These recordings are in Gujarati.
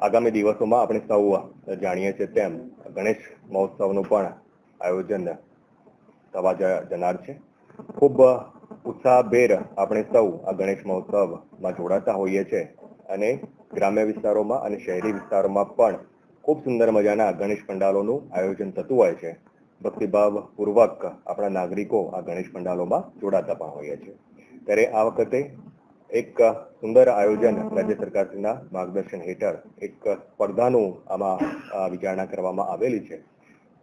આગામી દિવસોમાં આપણે સૌ જાણીએ છીએ તેમ ગણેશ મહોત્સવનું પણ આયોજન થવા જનાર છે. ખૂબ ઉત્સાહભેર આપણે સૌ આ ગણેશ મહોત્સવમાં જોડાતા હોઈએ છીએ અને ગ્રામ્ય વિસ્તારોમાં અને શહેરી વિસ્તારોમાં પણ ખૂબ સુંદર મજાના ગણેશ પંડાલોનું આયોજન થતું હોય છે. ભક્તિભાવ પૂર્વક આપણા નાગરિકો આ ગણેશ પંડાલોમાં જોડાતા પણ હોઈએ છીએ. ત્યારે આ વખતે એક સુંદર આયોજન રાજ્ય સરકારશ્રીના માર્ગદર્શન હેઠળ એક સ્પર્ધાનું આમાં વિચારણા કરવામાં આવેલી છે.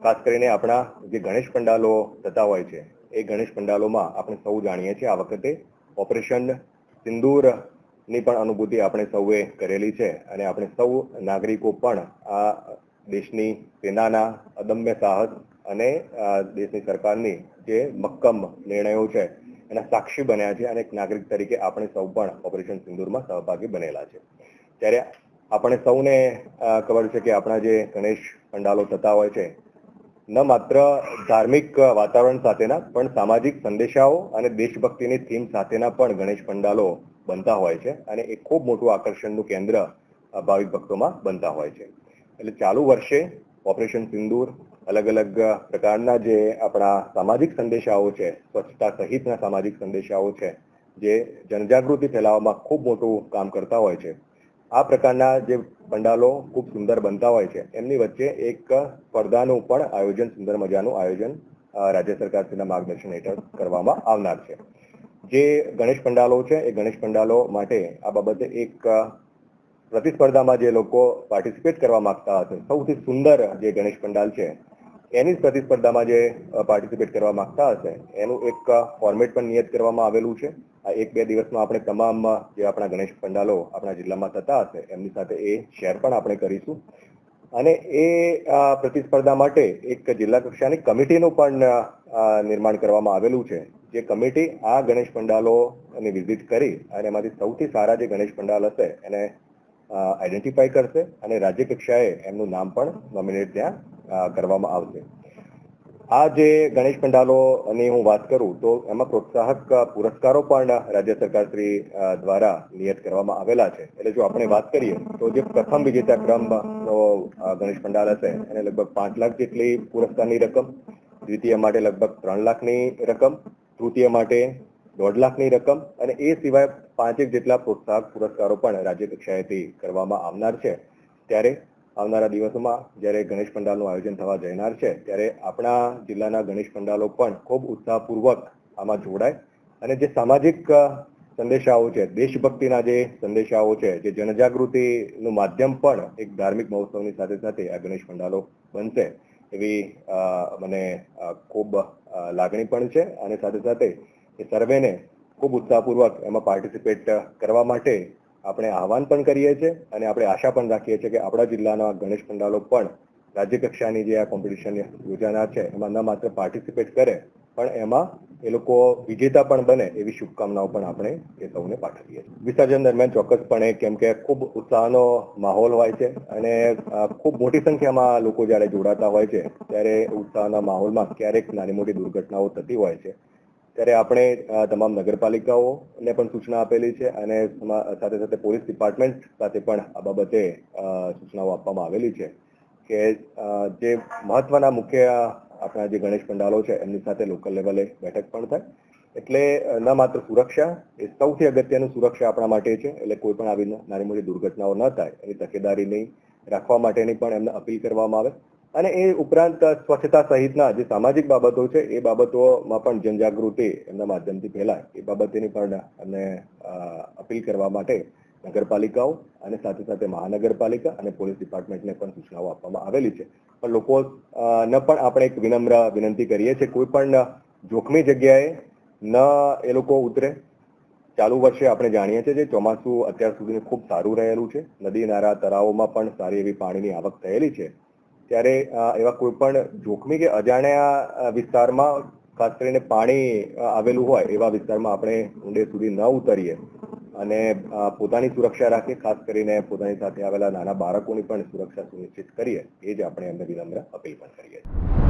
ખાસ કરીને આપણા જે ગણેશ પંડાલો થતા હોય છે, એ ગણેશ પંડાલોમાં આપણે સૌ જાણીએ છીએ આ વખતે ઓપરેશન સિંદૂરની પણ અનુભૂતિ આપણે સૌએ કરેલી છે અને આપણે સૌ નાગરિકો પણ આ દેશની સેનાના અદમ્ય સાહસ અને દેશની સરકારની જે મક્કમ નિર્ણયો છે એના સાક્ષી બન્યા છે અને એક નાગરિક તરીકે આપણે સૌ પણ ઓપરેશન સિંદૂરમાં સહભાગી બનેલા છે. ત્યારે આપણે સૌને ખબર છે કે આપણા જે ગણેશ પંડાલો થતા હોય છે, ન માત્ર ધાર્મિક વાતાવરણ સાથેના, પણ સામાજિક સંદેશાઓ અને દેશભક્તિની થીમ સાથેના પણ ગણેશ પંડાલો બનતા હોય છે અને એ ખૂબ મોટું આકર્ષણનું કેન્દ્ર ભાવિક ભક્તોમાં બનતા હોય છે. એટલે ચાલુ વર્ષે ઓપરેશન સિંદૂર અલગ અલગ પ્રકારના જે આપણા સામાજિક સંદેશાઓ છે, સ્વચ્છતા સહિતના સામાજિક સંદેશાઓ છે, જે જનજાગૃતિ ફેલાવવામાં ખૂબ મોટું કામ કરતા હોય છે. આ પ્રકારના જે પંડાલો ખૂબ સુંદર બનતા હોય છે. એમની વચ્ચે એક સ્પર્ધાનું પણ આયોજન, સુંદર મજાનું આયોજન રાજ્ય સરકારશ્રીના માર્ગદર્શન હેઠળ કરવામાં આવનાર છે. જે ગણેશ પંડાલો છે, એ ગણેશ પંડાલો માટે આ બાબતે એક પ્રતિસ્પર્ધામાં જે લોકો પાર્ટિસિપેટ કરવા માંગતા હશે, સૌથી સુંદર જે ગણેશ પંડાલ છે એની પ્રતિસ્પર્ધામાં જે પાર્ટિસિપેટ કરવા માંગતા હશે, એનું એક ફોર્મેટ પણ નિયત કરવામાં આવેલું છે. આ એક બે દિવસમાં આપણે તમામ જે આપણા ગણેશ પંડાલો આપણા જિલ્લામાં થતા હશે, એમની સાથે એ શેર પણ આપણે કરીશું. અને એ પ્રતિસ્પર્ધા માટે એક જિલ્લા કક્ષાની કમિટીનું પણ નિર્માણ કરવામાં આવેલું છે. જે કમિટી આ ગણેશ પંડાલોની વિઝિટ કરી અને એમાંથી સૌથી સારા જે ગણેશ પંડાલ હશે એને આઈડેન્ટિફાઈ કરશે અને રાજ્ય કક્ષાએ એમનું નામ પણ નોમિનેટ ત્યાં કરવામાં આવશે. આ જે ગણેશ પંડાલોની હું વાત કરું તો એમાં પ્રોત્સાહક પુરસ્કારો પણ રાજ્ય સરકાર શ્રી દ્વારા નિયત કરવામાં આવેલા છે. એટલે જો આપણે વાત કરીએ તો જે પ્રથમ વિજેતા ક્રમનો ગણેશ પંડાલ હશે. એને લગભગ પાંચ લાખ જેટલી પુરસ્કારની રકમ, દ્વિતીય માટે લગભગ ત્રણ લાખની રકમ, તૃતીય માટે દોઢ લાખની રકમ અને એ સિવાય પાંચેક જેટલા પ્રોત્સાહક પુરસ્કારો પણ રાજ્ય કક્ષાએથી કરવામાં આવનાર છે. ત્યારે આવનારા દિવસોમાં જ્યારે ગણેશ પંડાલનું આયોજન થવા જનાર છે, ત્યારે આપણા જિલ્લાના ગણેશ પંડાલો પણ ખૂબ ઉત્સાહપૂર્વક આમાં જોડાય. અને જે સામાજિક સંદેશાઓ છે, દેશભક્તિના જે સંદેશાઓ છે, જે જનજાગૃતિનું માધ્યમ પણ એક ધાર્મિક મહોત્સવની સાથે સાથે આ ગણેશ પંડાલો બનશે એવી મને ખૂબ લાગણી પણ છે. અને સાથે સાથે એ સર્વેને ખૂબ ઉત્સાહપૂર્વક એમાં પાર્ટિસિપેટ કરવા માટે આપણે આહવાન પણ કરીએ છીએ અને આપણે આશા પણ રાખીએ છીએ કે આપણા જિલ્લાના ગણેશ પંડાલો પણ રાજ્ય કક્ષાની જે આ કોમ્પિટિશન યોજાનાર છે, એમાં ન માત્ર પાર્ટિસિપેટ કરે, પણ એમાં એ લોકો વિજેતા પણ બને એવી શુભકામનાઓ પણ આપણે એ સૌને પાઠવીએ છીએ. વિસર્જન દરમિયાન ચોક્કસપણે કેમ કે ખૂબ ઉત્સાહનો માહોલ હોય છે અને ખૂબ મોટી સંખ્યામાં લોકો જ્યારે જોડાતા હોય છે, ત્યારે ઉત્સાહના માહોલમાં ક્યારેક નાની મોટી દુર્ઘટનાઓ થતી હોય છે. ત્યારે આપણે તમામ નગરપાલિકાઓને પણ સૂચના આપેલી છે અને સાથે સાથે પોલીસ ડિપાર્ટમેન્ટ સાથે પણ આ બાબતે સૂચનાઓ આપવામાં આવેલી છે કે જે મહત્વના મુખ્ય આપણા જે ગણેશ પંડાલો છે એમની સાથે લોકલ લેવલે બેઠક પણ થાય. એટલે ન માત્ર સુરક્ષા, એ સૌથી અગત્યનું સુરક્ષા આપણા માટે છે. એટલે કોઈ પણ આવી નાની મોટી દુર્ઘટનાઓ ન થાય. એની તકેદારીની રાખવા માટેની પણ એમને અપીલ કરવામાં આવે. અને એ ઉપરાંત સ્વચ્છતા સહિતના જે સામાજિક બાબતો છે, એ બાબતોમાં પણ જનજાગૃતિ એમના માધ્યમથી ફેલાય. એ બાબતેની પણ અમને અપીલ કરવા માટે નગરપાલિકાઓ અને સાથે સાથે મહાનગરપાલિકા અને પોલીસ ડિપાર્ટમેન્ટને પણ સૂચનાઓ આપવામાં આવેલી છે. પણ લોકો ને પણ આપણે એક વિનમ્ર વિનંતી કરીએ છીએ, કોઈ પણ જોખમી જગ્યાએ ન એ લોકો ઉતરે. ચાલુ વર્ષે આપણે જાણીએ છીએ જે ચોમાસું અત્યાર સુધી ખૂબ સારું રહેલું છે. નદી, નાળા, તળાવોમાં પણ સારી એવી પાણીની આવક થયેલી છે. ત્યારે એવા કોઈ પણ જોખમી કે અજાણ્યા વિસ્તારમાં ખાસ કરીને પાણી આવેલું હોય, એવા વિસ્તારમાં આપણે ઊંડે સુધી ન ઉતરીએ. અને પોતાની સુરક્ષા રાખીએ, ખાસ કરીને પોતાની સાથે આવેલા નાના બાળકોની પણ સુરક્ષા સુનિશ્ચિત કરીએ. એ જ આપણે એમને વિનમ્ર અપીલ પણ કરીએ છીએ.